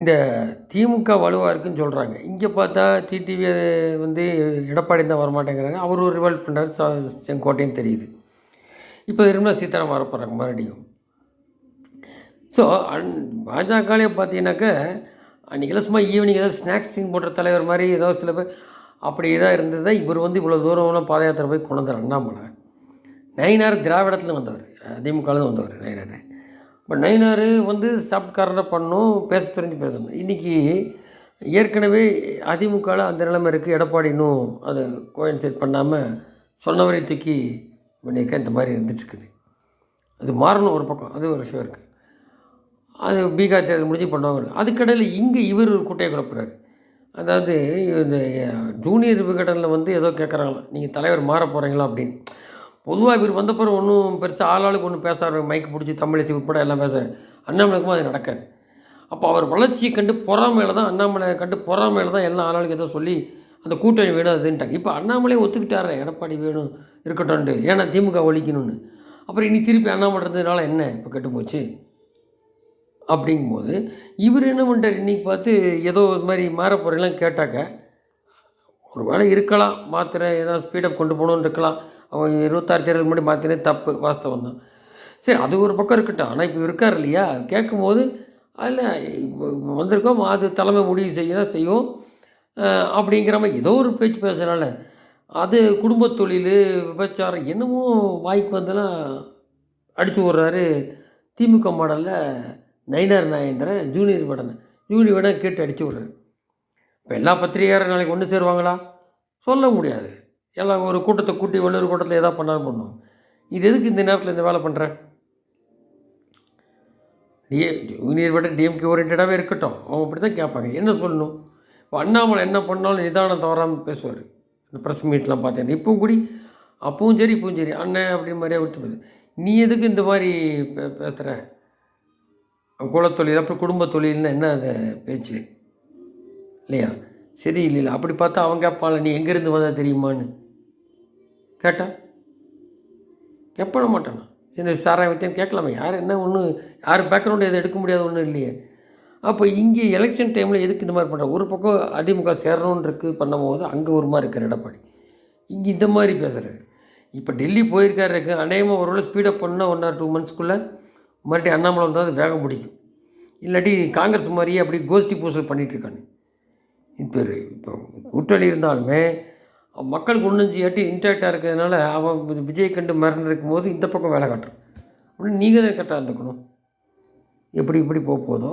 இந்த திமுக வலுவாக இருக்குன்னு சொல்கிறாங்க இங்கே பார்த்தா டிடிவி வந்து எடப்பாடி தான் வரமாட்டேங்கிறாங்க. அவர் ஒரு ரிவல்ட் பண்ணுறாரு ச செங்கோட்டையும் தெரியுது. இப்போ நிர்மலா சீதாராமன் வர போகிறாங்க மறுபடியும். ஸோ அன் பாஜகவிலே பார்த்தீங்கன்னாக்கா அன்றைக்கெல்லாம் சும்மா ஈவினிங் ஏதாவது ஸ்நாக்ஸ் சிங் போடுற தலைவர் மாதிரி ஏதோ சில பேர் அப்படி இதாக இருந்தது தான் இவர் வந்து இவ்வளோ தூரம்லாம் பாத யாத்திரை போய் கொண்டு வந்தார் அண்ணாமலை. நயினார் திராவிடத்தில் வந்தவர். அதிமுகவில் வந்தவர் நயினார். இப்போ நயினார் வந்து சாப்பிட்காரனை பண்ணணும் பேச தெரிஞ்சு பேசணும். இன்றைக்கி ஏற்கனவே அதிமுகவில் அந்த நிலைமை இருக்குது எடப்பாடி இன்னும் அதை கோயின்சைட் பண்ணாமல் சொன்னவரை தூக்கி பண்ணியிருக்க இந்த மாதிரி இருந்துட்டுருக்குது. அது மாறணும் ஒரு பக்கம் அது ஒரு விஷயம் இருக்குது அது பீகார் தேர்தல் முடிஞ்சு பண்ணுவாங்க. அதுக்கடையில் இங்கே இவர் ஒரு கூட்டையை குழப்புறாரு அதாவது இந்த ஜூனியர் விகடனில் வந்து ஏதோ கேட்குறாங்களாம் நீங்கள் தலைவர் மாற போகிறீங்களா அப்படின்னு. பொதுவாக இவர் வந்த பிறகு ஒன்றும் பெருசாக ஆளாளுக்கு ஒன்றும் பேசாரு மைக் பிடிச்சி தமிழிசை உட்பட எல்லாம் பேச அண்ணாமலைக்கும் அது நடக்காது. அப்போ அவர் வளர்ச்சியை கண்டு பொறாமையில் தான் அண்ணாமலை கண்டு பொறாமையில் தான் எல்லாம் ஆளாளுக்கு ஏதோ சொல்லி அந்த கூட்டணி வேணும் அதுன்ட்டாங்க இப்போ அண்ணாமலையை ஒத்துக்கிட்டாரு எடப்பாடி வேணும் இருக்கட்டும்ன்ட்டு. ஏன்னா திமுக ஒழிக்கணும்னு. அப்புறம் இனி திருப்பி அண்ணாமலை இருந்ததுனால என்ன இப்போ கெட்டு போச்சு அப்படிங்கும்போது இவர் என்ன பண்ணிட்டார் இன்றைக்கி பார்த்து ஏதோ இது மாதிரி மாற கேட்டாக்க ஒரு வேளை இருக்கலாம் மாத்திரை ஏதாவது ஸ்பீடப் கொண்டு போகணுன்னு இருக்கலாம். அவன் இருபத்தாறு தேர்தலுக்கு முன்னாடி மாற்றினே தப்பு வாஸ்தவம் தான். சரி அது ஒரு பக்கம் இருக்கட்டும். ஆனால் இப்போ இருக்கார் இல்லையா? கேட்கும்போது அதில் இப்போ வந்திருக்கோம். அது தலைமை முடிவு செய்ய தான் செய்வோம் அப்படிங்கிற மாதிரி ஏதோ ஒரு பேச்சு பேசுகிறனால அது குடும்பத் தொழில் விபச்சாரம் என்னமோ வாய்க்கு வந்தெல்லாம் அடித்து விட்றாரு திமுக மாடலில் நயினார் நாயந்திரன் ஜூனியர் விடனை. ஜூனியர் விடனை கேட்டு அடித்து விட்றாரு. இப்போ எல்லா பத்திரிகையாரும் நாளைக்கு ஒன்று சேருவாங்களா? சொல்ல முடியாது. எல்லாம் ஒரு கூட்டத்தை கூட்டி வள்ளுவர் கூட்டத்தில் எதாவது பண்ணாலும் பண்ணுவோம் இது எதுக்கு இந்த நேரத்தில் இந்த வேலை பண்ணுறேன் டிஏ ஜூனியர் விட டிஎம்கே ஓரியன்டாகவே இருக்கட்டும். அவங்க அப்படி தான் கேட்பாங்க. என்ன சொல்லணும்? இப்போ அண்ணாமலை என்ன பண்ணாலும் நிதானம் தவறாமல் பேசுவார். இந்த ப்ரெஸ் மீட்லாம் பார்த்தேன். இப்பவும் கூடி அப்பவும் சரி இப்பவும் சரி. அண்ணன் அப்படி மாதிரியே விட்டு நீ எதுக்கு இந்த மாதிரி பே பேசுகிற குலத்தொழில் அப்புறம் குடும்ப தொழில்னு என்ன அது பேச்சு? இல்லையா? சரி இல்லை அப்படி பார்த்தா அவன் கேட்பாள் நீ எங்கேருந்து வந்தால் தெரியுமான்னு? கேட்டா கேட்பட மாட்டானா சரி சாராயம் வித்தியம் கேட்கலாமே. யார் என்ன ஒன்று யார் பேக்ரவுண்டு எதுவும் எடுக்க முடியாத ஒன்றும் இல்லையே. அப்போ இங்கே எலெக்ஷன் டைமில் எதுக்கு இந்த மாதிரி பண்ணுற ஒரு பக்கம் அதிமுக சேரணும்னு இருக்குது பண்ணும்போது அங்கே ஒரு மாதிரி இருக்கார் எடப்பாடி. இங்கே இந்த மாதிரி பேசுகிறாரு இப்போ டெல்லி போயிருக்காரு. இருக்கு அநேகமாக ஒரு வேளை ஸ்பீடப் பண்ணால் ஒன் ஆர் டூ மந்த்ஸ்க்குள்ளே மறுபடியும் அண்ணாமலை வந்தால் அது வேகம் பிடிக்கும். இல்லாட்டி காங்கிரஸ் மாதிரியே அப்படி கோஷ்டி பூசல் பண்ணிகிட்ருக்கானு இப்போ இப்போ கூட்டணி இருந்தாலுமே மக்களுக்கு ஒன்று ஏட்டி இன்டாக்டாக இருக்கிறதுனால அவன் விஜய் கண்டு மிரண்டு இருக்கும்போது இந்த பக்கம் வேலை காட்டுறான் அப்படின்னு நீங்கள் தான் கரெக்டாக இருந்துக்கணும். எப்படி இப்படி போக போதோ.